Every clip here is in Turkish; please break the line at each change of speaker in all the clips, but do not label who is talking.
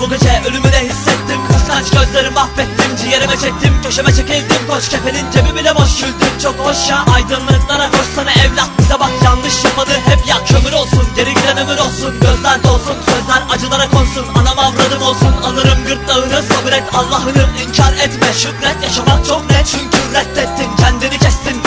bu gece ölümü de hissettim. Kıskanç gözlerimi affettim ciğerime çektim. Köşeme çekildim koş kefenin cebi bile boş güldüm. Çok hoş ya aydınlıklara koşsana evlat. Bize bak yanlış yapmadı hep ya. Kömür olsun Geri giden ömür olsun. Gözler dolsun sözler acılara konsun. Anam avradım olsun alırım gırtlağını. Sabır et Allah'ını inkar etme. Şükret yaşamak çok net. Çünkü reddettin kendini kestin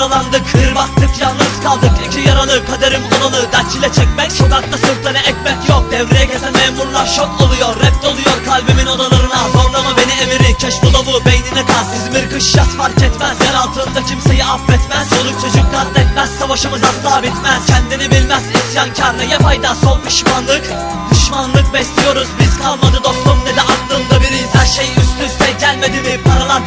yaralandık Bir baktık yalnız kaldık. İki yaralı kaderim olanı Dert çile çekmek sokakta sırtına ekmek yok. Devreye gezen memurlar şok oluyor Rap doluyor kalbimin odalarına. Zorlama beni emiri keş dolu beynine kaz İzmir kış yaz fark etmez. Yer altında kimseyi affetmez. Soluk çocuk katletmez Savaşımız asla bitmez. Kendini bilmez isyankar neye fayda. Son pişmanlık Düşmanlık besliyoruz. Biz kalmadı dostum ne de aklımda biriz Her şey üst üste gelmedi mi? Paralar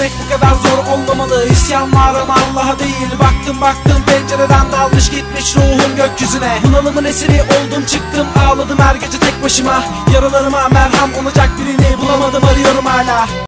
Gülmek bu kadar zor olmamalı. İsyan var ama Allah'a değil. Baktım baktım pencereden dalmış gitmiş ruhum gökyüzüne. Bunalımın esiri oldum çıktım ağladım her gece tek başıma. Yaralarıma merham olacak birini bulamadım